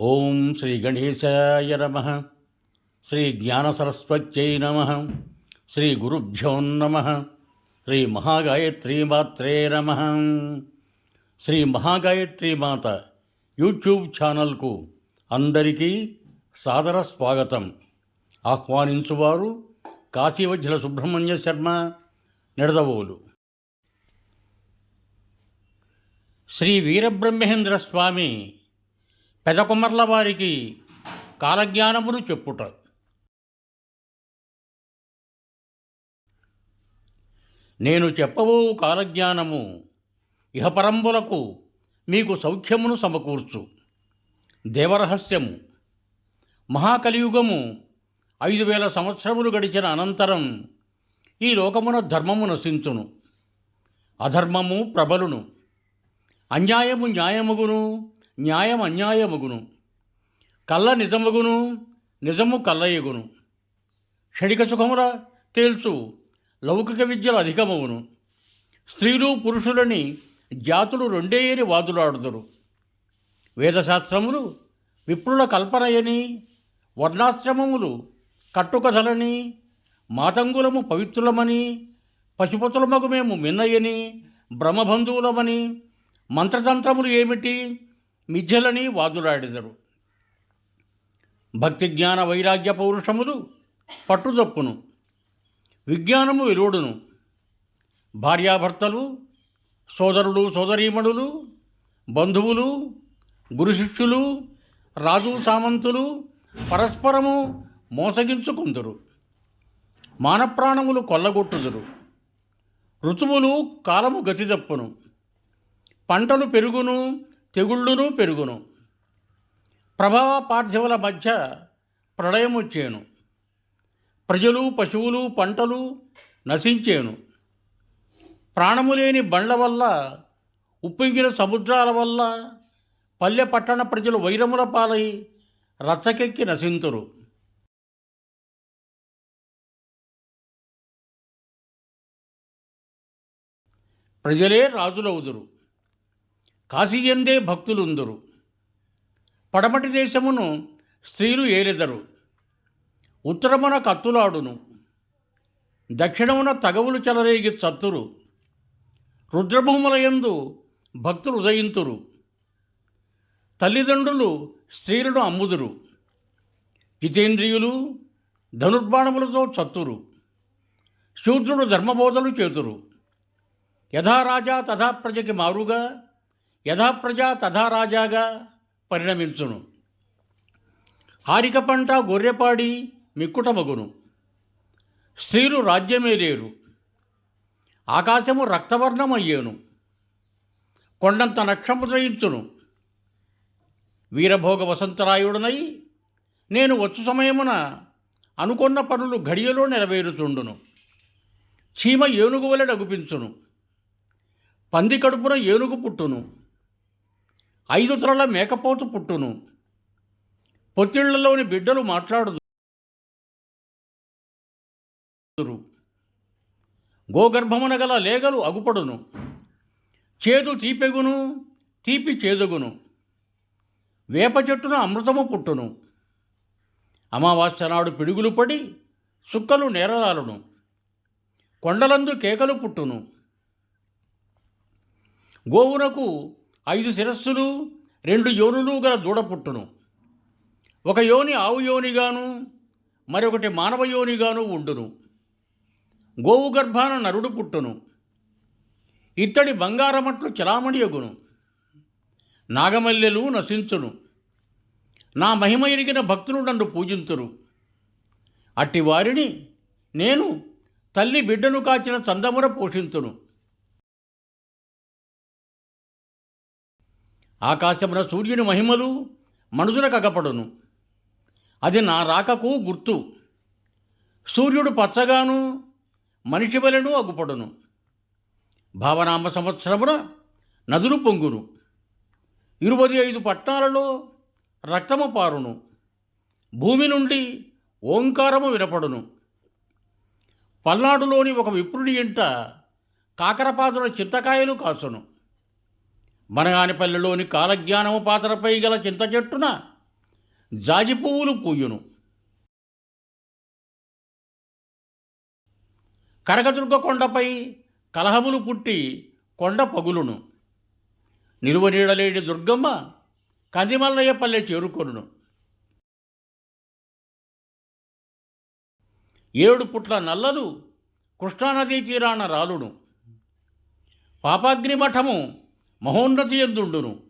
ఓం శ్రీ గణేశాయ నమ. శ్రీ జ్ఞానసరస్వత్యై నమ. శ్రీ గురుభ్యో నమ. శ్రీ మహాగాయత్రీమాత్రే నమ. శ్రీ మహాగాయత్రి మాత యూట్యూబ్ ఛానల్కు అందరికీ సాదర స్వాగతం. ఆహ్వానించువారు కాశీవజ్జల సుబ్రహ్మణ్య శర్మ నిడదవోలు. శ్రీ వీరబ్రహ్మేంద్ర స్వామి పెదకుమర్ల వారికి కాలజ్ఞానమును చెప్పుట. నేను చెప్పబో కాలజ్ఞానము ఇహపరంబులకు మీకు సౌఖ్యమును సమకూర్చు. దేవరహస్యము మహాకలియుగము ఐదు వేల సంవత్సరములు గడిచిన అనంతరం ఈ లోకమున ధర్మము నశించును. అధర్మము ప్రబలును. అన్యాయము న్యాయముగును. న్యాయం అన్యాయముగును. కళ్ళ నిజముగును నిజము కల్లయ్యగును క్షణిక సుఖముల తేల్చు లౌకిక విద్యలు అధికమవును స్త్రీలు పురుషులని జాతులు రెండేయని వాదులాడుదురు. వేదశాస్త్రములు విప్రుల కల్పనయని వర్ణాశ్రమములు కట్టుకథలని మాతంగులము పవిత్రులమని పశుపతులమగు మేము మిన్నయని బ్రహ్మబంధువులమని మంత్రతంత్రములు ఏమిటి? మిథ్యలని వాదులాడెదరు. భక్తి జ్ఞాన వైరాగ్య పౌరుషములు పట్టుదప్పును. విజ్ఞానము వెలువడును. భార్యాభర్తలు సోదరుడు సోదరీమణులు బంధువులు గురు శిష్యులు రాజు సామంతులు పరస్పరము మోసగించుకుందురు. మానప్రాణములు కొల్లగొట్టుదురు. ఋతువులు కాలము గతిదప్పును. పంటలు పెరుగును తెగుళ్ళును పెరుగును. ప్రభావ పార్థివుల మధ్య ప్రళయమొచ్చేను ప్రజలు పశువులు పంటలు నశించేను. ప్రాణము లేని బండ్ల వల్ల ఉప్పొంగిన సముద్రాల వల్ల పల్లె పట్టణ ప్రజలు వైరముల పాలై రచ్చకెక్కి నశింతురు. ప్రజలే రాజులవుదురు. కాశీయందే భక్తులుందురు. పడమటి దేశమును స్త్రీలు ఏలెదరు. ఉత్తరమున కత్తులాడును. దక్షిణమున తగవులు చెలరేగి చత్తురు. రుద్రభూములయందు భక్తులు ఉదయింతురు తల్లిదండ్రులు స్త్రీలను అమ్ముదురు. జితేంద్రియులు ధనుర్బాణములతో చత్తురు. శూద్రుడు ధర్మబోధలు చేతురు. యథారాజా తథా ప్రజకి మారుగా యథాప్రజ తథా రాజాగా పరిణమించును. హారిక పంట గొర్రెపాడి మిక్కుటమగును. స్త్రీలు రాజ్యమేలేరు ఆకాశము రక్తవర్ణమయ్యేను. కొండంత నక్షముద్రయించును వీరభోగ వసంతరాయుడునై నేను వచ్చు సమయమున అనుకున్న పనులు ఘడియలో నెరవేరుతుండును చీమ ఏనుగు వలె డగుపించును పంది కడుపున ఏనుగు పుట్టును. ఐదు తరల మేకపోతు పుట్టును. పొత్తిళ్ళలోని బిడ్డలు మాట్లాడుదురు. గోగర్భమున గల లేగలు అగుపడును. చేదు తీపెగును తీపి చేదుగును. వేప చెట్టున అమృతము పుట్టును. అమావాస్య నాడు పిడుగులు పడి సుక్కలు నేరలాలును. కొండలందు కేకలు పుట్టును. గోవునకు ఐదు శిరస్సులు రెండు యోనులు గల దూడ పుట్టును. ఒక యోని ఆవు యోనిగాను మరొకటి మానవ యోనిగాను ఉండును. గోవు గర్భాన నరుడు పుట్టును. ఇత్తడి బంగారమట్లు చలామణియగును నాగమల్లెలు నశించును. నా మహిమ ఎరిగిన భక్తులు నన్ను పూజింతురు. అట్టి వారిని నేను తల్లి బిడ్డను కాచిన చందమున పోషింతును. ఆకాశమున సూర్యుని మహిమలు మనుషులకు అగపడును. అది నా రాకకు గుర్తు. సూర్యుడు పచ్చగాను మనిషి వలెను అగుపడును. భావనామ సంవత్సరమున నదులు పొంగును. ఇరవై ఐదు పట్టణాలలో రక్తము పారును. భూమి నుండి ఓంకారము వినపడును. పల్నాడులోని ఒక విప్రుడి ఇంట కాకరపాదుల చింతకాయలు కాసును. మనగానిపల్లెలోని కాలజ్ఞానము పాత్రపై గల చింత చెట్టున జాజి పువ్వులు పూయును. కనకదుర్గ కొండపై కలహములు పుట్టి కొండ పగులును. నిలువ నీడలేని దుర్గమ్మ కందిమల్లయ్య పల్లె చేరుకొనును. ఏడు పుట్ల నల్లలు కృష్ణానదీ తీరాన రాలును. పాపాగ్ని మఠము మహోన్నతి ఎందుండును?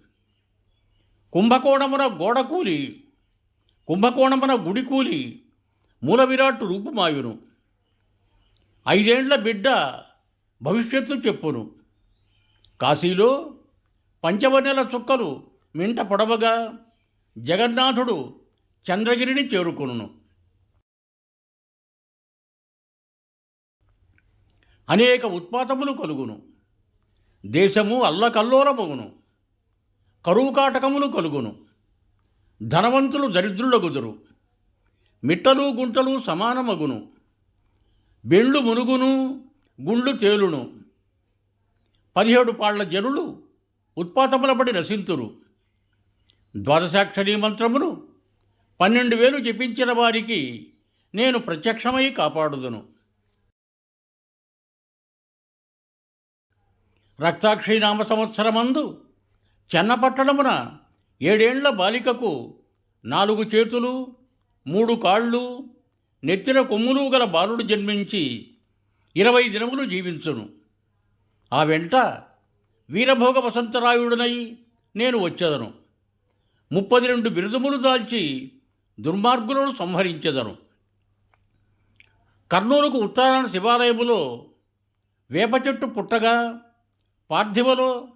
కుంభకోణమున గోడ కూలి కుంభకోణమున గుడి కూలి మూల విరాట్ రూపుమాయును. ఐదేండ్ల బిడ్డ భవిష్యత్తు చెప్పును. కాశీలో పంచవనెల చుక్కలు మింట పొడవగా జగన్నాథుడు చంద్రగిరిని చేరుకొనును. అనేక ఉత్పాతములు కలుగును. దేశము అల్లకల్లోలమగును. కరువు కాటకములు కలుగును. ధనవంతులు దరిద్రులగుదురు. మిట్టలు గుంటలు సమానమగును. బెళ్ళు మునుగును గుండ్లు తేలును. పదిహేడు పాళ్ళ జనులు ఉత్పాతములబడి నశింతురు. ద్వాదశాక్షరీ మంత్రమును పన్నెండు వేలు జపించిన వారికి నేను ప్రత్యక్షమై కాపాడుదును. రక్తాక్షి నామ సంవత్సరమందు చెన్నపట్టణమున ఏడేండ్ల బాలికకు నాలుగు చేతులు మూడు కాళ్ళు నెత్తిన కొమ్ములు గల బాలుడు జన్మించి ఇరవై దినములు జీవించును. ఆ వెంట వీరభోగ వసంతరాయుడునై నేను వచ్చేదను. ముప్పది రెండు బిరుదములు దాల్చి దుర్మార్గులను సంహరించెదను. కర్నూలుకు ఉత్తరాన శివాలయములో వేప చెట్టు పుట్టగా పార్థివలో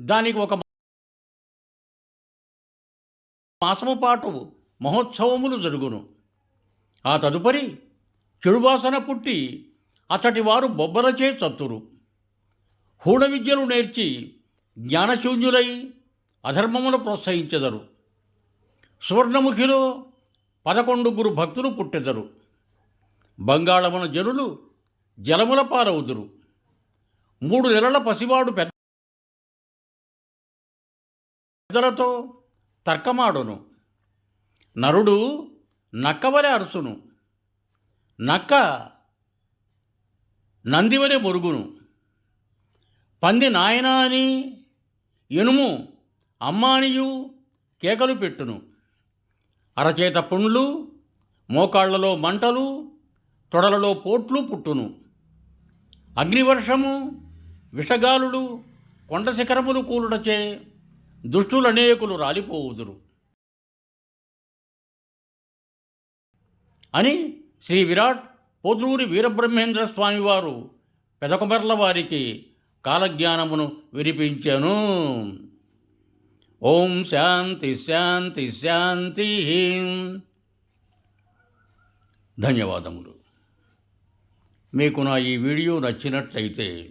దానికి ఒక మాసము పాటు మహోత్సవములు జరుగును. ఆ తదుపరి చెడువాసన పుట్టి అతటి వారు బొబ్బలచే చత్తురు హూడ విద్యలు నేర్చి జ్ఞానశూన్యులై అధర్మమును ప్రోత్సహించెదరు. సువర్ణముఖిలో పదకొండుగురు భక్తులు పుట్టెదరు. బంగాళమున జనులు జలముల పాలవుదురు. మూడు నెలల పసివాడు పెద్దలతో తర్కమాడును. నరుడు నక్కవలె అరుచును నక్క నందివలె మురుగును. పంది నాయనా అని ఎనుము అమ్మానియు కేకలు పెట్టును. అరచేత పుండ్లు మోకాళ్ళలో మంటలు తొడలలో పోట్లు పుట్టును. అగ్నివర్షము విషగాలుడు కొండ శిఖరములు కూలుటచే దుష్టులనేకులు రాలిపోవుదురు. అని శ్రీ విరాట్ పోతులూరి వీరబ్రహ్మేంద్ర స్వామివారు పెదకుమర్ల వారికి కాలజ్ఞానమును వినిపించాను. ఓం శాంతి శాంతి శాంతి. ధన్యవాదములు. మీకు నా ఈ వీడియో నచ్చినట్లయితే